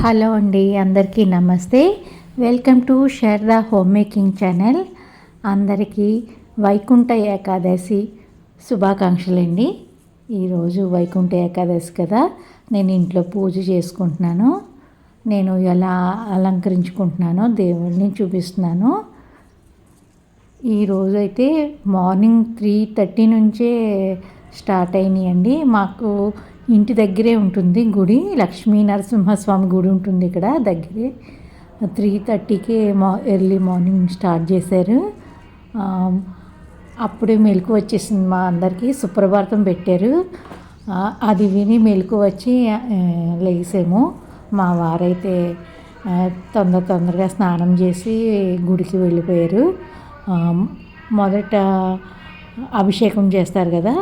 Hello అండి అందరికీ నమస్తే. Welcome to Sharada home making channel. అందరికీ వైకుంఠ ఏకాదశి శుభాకాంక్షలండి. ఈరోజు వైకుంఠ ఏకాదశి కదా నేను ఇంట్లో పూజ చేసుకుంటున్నాను. నేను ఎలా అలంకరించుకుంటున్నానో దేవుడిని చూపిస్తున్నాను. ఈరోజు అయితే మార్నింగ్ త్రీ థర్టీ నుంచే స్టార్ట్ అయినాయండి. మాకు ఇంటి దగ్గరే ఉంటుంది గుడి. లక్ష్మీ నరసింహస్వామి గుడి ఉంటుంది ఇక్కడ దగ్గరే. త్రీ థర్టీకే మా ఎర్లీ మార్నింగ్ స్టార్ట్ చేశారు. అప్పుడే మెలకు వచ్చేసింది మా అందరికీ. సుప్రభాతం పెట్టారు. అది విని మెలకు వచ్చి లేసాము. మా వారైతే తొందర తొందరగా స్నానం చేసి గుడికి వెళ్ళిపోయారు. మొదట అభిషేకం చేస్తారు కదా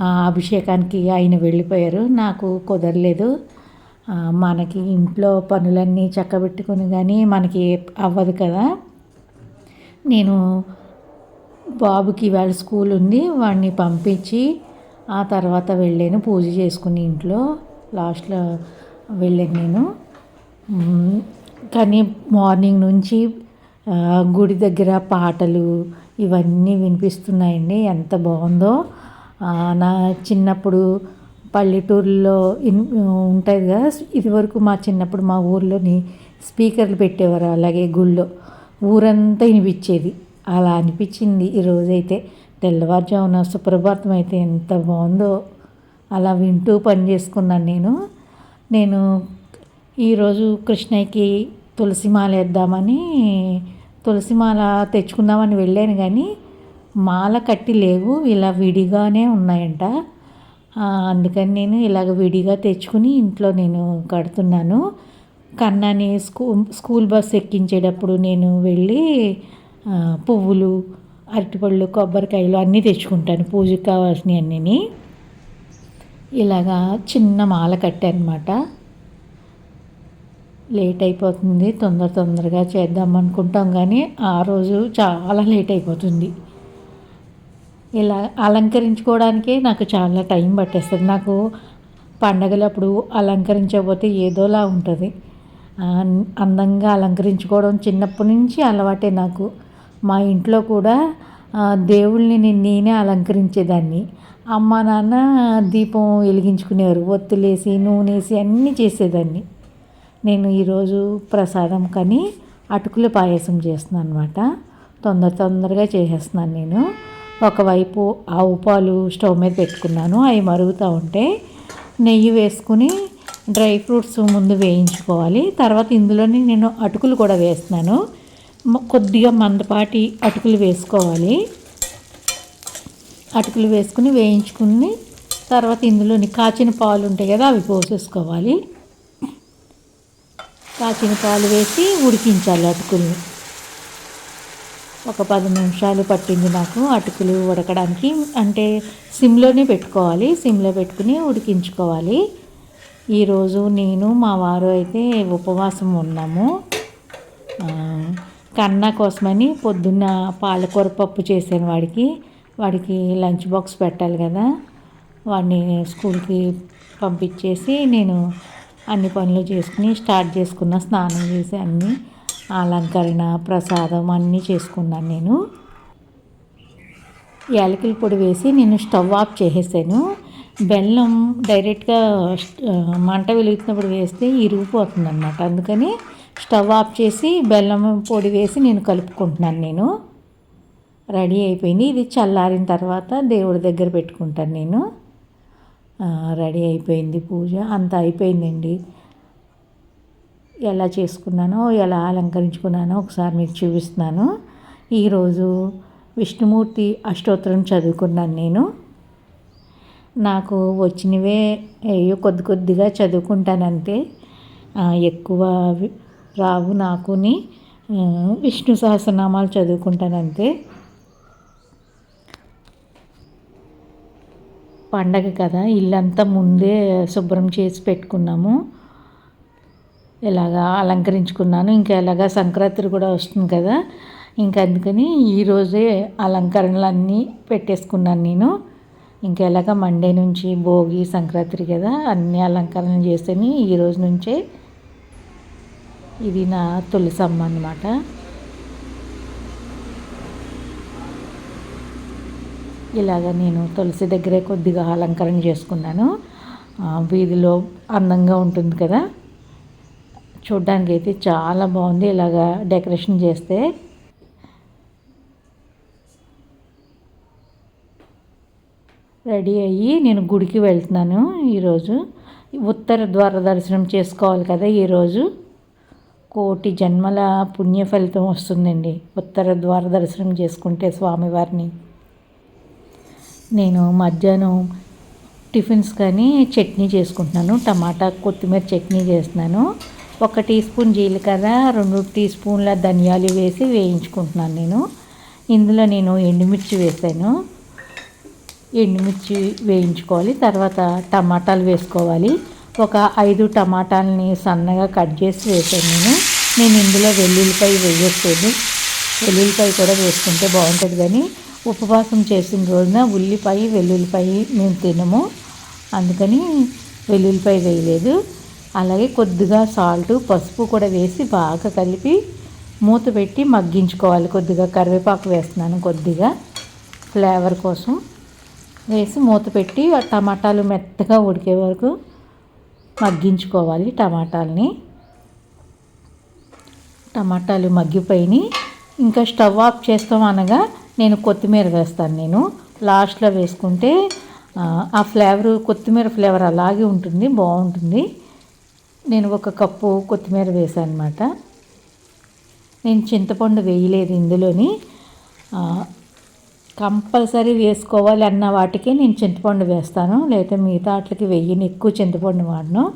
అభిషేకానికి ఆయన వెళ్ళిపోయారు. నాకు కుదరలేదు. మనకి ఇంట్లో పనులన్నీ చక్కబెట్టుకుని కానీ మనకి అవ్వదు కదా. నేను బాబుకి ఇవాళ స్కూల్ ఉంది. వాడిని పంపించి ఆ తర్వాత వెళ్ళాను. పూజ చేసుకుని ఇంట్లో. లాస్ట్లో వెళ్ళాను నేను. కానీ మార్నింగ్ నుంచి గుడి దగ్గర పాటలు ఇవన్నీ వినిపిస్తున్నాయండి. ఎంత బాగుందో. నా చిన్నప్పుడు పల్లెటూరులో ఇన్ ఉంటుంది కదా ఇదివరకు మా చిన్నప్పుడు మా ఊర్లోని స్పీకర్లు పెట్టేవారు అలాగే గుళ్ళో. ఊరంతా వినిపించేది. అలా అనిపించింది ఈరోజైతే తెల్లవారుజామున సుప్రభాతం అయితే ఎంత బాగుందో అలా వింటూ పని చేసుకున్నాను నేను. నేను ఈరోజు కృష్ణయ్యకి తులసి మాల వేద్దామని తులసి మాల తెచ్చుకుందామని వెళ్ళాను కానీ మాల కట్టి లేవు ఇలా విడిగానే ఉన్నాయంట. అందుకని నేను ఇలాగ విడిగా తెచ్చుకుని ఇంట్లో నేను కడుతున్నాను. కన్నాని స్కూ స్కూల్ బస్ ఎక్కించేటప్పుడు నేను వెళ్ళి పువ్వులు అరటిపళ్ళు కొబ్బరికాయలు అన్నీ తెచ్చుకుంటాను పూజకు కావాల్సినవి అన్నీ ఇలాగా చిన్న మాల కట్టానమాట. లేట్ అయిపోతుంది తొందర తొందరగా చేద్దాం అనుకుంటాం కానీ ఆ రోజు చాలా లేట్ అయిపోతుంది. ఇలా అలంకరించుకోవడానికే నాకు చాలా టైం పట్టేస్తుంది. నాకు పండగలప్పుడు అలంకరించకపోతే ఏదోలా ఉంటుంది. అందంగా అలంకరించుకోవడం చిన్నప్పటి నుంచి అలవాటే నాకు. మా ఇంట్లో కూడా దేవుళ్ళని నేను నేనే అలంకరించేదాన్ని. అమ్మ నాన్న దీపం వెలిగించుకునేవారు. ఒత్తులేసి నూనెసి అన్నీ చేసేదాన్ని. నేను ఈరోజు ప్రసాదం కానీ అటుకుల పాయసం చేస్తున్నాను అనమాట తొందర తొందరగా చేసేస్తున్నాను నేను. ఒకవైపు ఆవు పాలు స్టవ్ మీద పెట్టుకున్నాను. అవి మరుగుతూ ఉంటే నెయ్యి వేసుకుని డ్రై ఫ్రూట్స్ ముందు వేయించుకోవాలి. తర్వాత ఇందులోని నేను అటుకులు కూడా వేస్తున్నాను. కొద్దిగా మందపాటి అటుకులు వేసుకోవాలి. అటుకులు వేసుకుని వేయించుకుని తర్వాత ఇందులోని కాచిన పాలు ఉంటాయి కదా అవి పోసేసుకోవాలి. కాచిన పాలు వేసి ఉడికించాలి అటుకుల్ని. ఒక పది నిమిషాలు పట్టింది నాకు అటుకులు ఉడకడానికి. అంటే సిమ్లోనే పెట్టుకోవాలి. సిమ్లో పెట్టుకుని ఉడికించుకోవాలి. ఈరోజు నేను మా వారు అయితే ఉపవాసం ఉన్నాము. కన్నా కోసమని పొద్దున్న పాలకూర పప్పు చేశాను వాడికి. వాడికి లంచ్ బాక్స్ పెట్టాలి కదా. వాడిని స్కూల్కి పంపించేసి నేను అన్ని పనులు చేసుకుని స్టార్ట్ చేసుకున్న స్నానం చేసి అన్నీ అలంకరణ ప్రసాదం అన్నీ చేసుకున్నాను నేను. యాలకుల పొడి వేసి నేను స్టవ్ ఆఫ్ చేసేసాను. బెల్లం డైరెక్ట్గా మంట వెలుగుతున్నప్పుడు వేస్తే ఇరిగిపోతుంది అనమాట అందుకని స్టవ్ ఆఫ్ చేసి బెల్లం పొడి వేసి నేను కలుపుకుంటున్నాను నేను. రెడీ అయిపోయింది. ఇది చల్లారిన తర్వాత దేవుడి దగ్గర పెట్టుకుంటాను నేను. రెడీ అయిపోయింది పూజ. అంతా అయిపోయిందండి. ఎలా చేసుకున్నానో ఎలా అలంకరించుకున్నానో ఒకసారి మీకు చూపిస్తున్నాను. ఈరోజు విష్ణుమూర్తి అష్టోత్తరం చదువుకున్నాను నేను. నాకు వచ్చినవే ఏయో కొద్ది కొద్దిగా చదువుకుంటానంతే ఎక్కువ రావు నాకుని విష్ణు సహస్రనామాలు చదువుకుంటానంతే పండగ కదా ఇల్లంతా ముందే శుభ్రం చేసి పెట్టుకున్నాము. ఇలాగా అలంకరించుకున్నాను. ఇంకా ఇలాగా సంక్రాంతి కూడా వస్తుంది కదా. ఇంకా అందుకని ఈరోజే అలంకరణలన్నీ పెట్టేసుకున్నాను నేను. ఇంకా ఇలాగ మండే నుంచి భోగి సంక్రాంతి కదా అన్ని అలంకరణ చేసేని ఈ రోజు నుంచే. ఇది నా తులసమ్మ అనమాట ఇలాగ నేను తులసి దగ్గరే కొద్దిగా అలంకరణ చేసుకున్నాను. వీధిలో అందంగా ఉంటుంది కదా. చూడ్డానికి అయితే చాలా బాగుంది ఇలాగా డెకరేషన్ చేస్తే. రెడీ అయ్యి నేను గుడికి వెళ్తున్నాను ఈరోజు. ఉత్తర ద్వార దర్శనం చేసుకోవాలి కదా ఈరోజు. కోటి జన్మల పుణ్య ఫలితం వస్తుందండి. ఉత్తర ద్వార దర్శనం చేసుకుంటే స్వామివారిని. నేను మధ్యాహ్నం టిఫిన్స్ కానీ చట్నీ చేసుకుంటున్నాను. టమాటా కొత్తిమీర చట్నీ చేస్తున్నాను. ఒక టీ స్పూన్ జీలకర్ర రెండు టీ స్పూన్ల ధనియాలు వేసి వేయించుకుంటున్నాను నేను. ఇందులో నేను ఎండుమిర్చి వేసాను. ఎండుమిర్చి వేయించుకోవాలి తర్వాత టమాటాలు వేసుకోవాలి. ఒక ఐదు టమాటాలని సన్నగా కట్ చేసి వేసాను నేను. నేను ఇందులో వెల్లుల్లిపాయ వేయట్లేదు వెల్లుల్లిపాయ కూడా వేసుకుంటే బాగుంటుంది కానీ ఉపవాసం చేసిన రోజున ఉల్లిపాయ వెల్లుల్లిపాయ మేము తినము. అందుకని వెల్లుల్లిపాయ వేయలేదు. అలాగే కొద్దిగా సాల్ట్ పసుపు కూడా వేసి బాగా కలిపి మూత పెట్టి మగ్గించుకోవాలి. కొద్దిగా కరివేపాకు వేస్తున్నాను కొద్దిగా ఫ్లేవర్ కోసం. వేసి మూత పెట్టి ఆ టమాటాలు మెత్తగా ఉడికే వరకు మగ్గించుకోవాలి టమాటాలని. టమాటాలు మగ్గిపోయినాయి. ఇంకా స్టవ్ ఆఫ్ చేస్తాం అనగా నేను కొత్తిమీర వేస్తాను నేను. లాస్ట్లో వేసుకుంటే ఆ, ఆ ఫ్లేవర్ కొత్తిమీర ఫ్లేవర్ అలాగే ఉంటుంది బాగుంటుంది. నేను ఒక కప్పు కొత్తిమీర వేసాను అనమాట నేను చింతపండు వేయలేదు ఇందులోని. కంపల్సరీ వేసుకోవాలి అన్న వాటికి నేను చింతపండు వేస్తాను. లేకపోతే మిగతా వాటికి వెయ్యిని ఎక్కువ చింతపండు వాడను.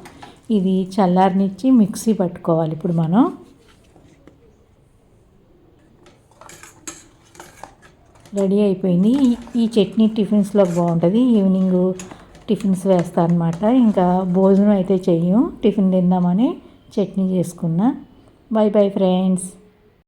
ఇది చల్లారినిచ్చి మిక్సీ పట్టుకోవాలి ఇప్పుడు మనం. రెడీ అయిపోయింది. ఈ- ఈ చట్నీ టిఫిన్స్లో బాగుంటుంది. ఈవినింగ్ టిఫిన్స్ వేస్తా అనమాట ఇంకా భోజనం అయితే చెయ్యం టిఫిన్ తిందామని చట్నీ చేసుకున్నా. Bye bye friends.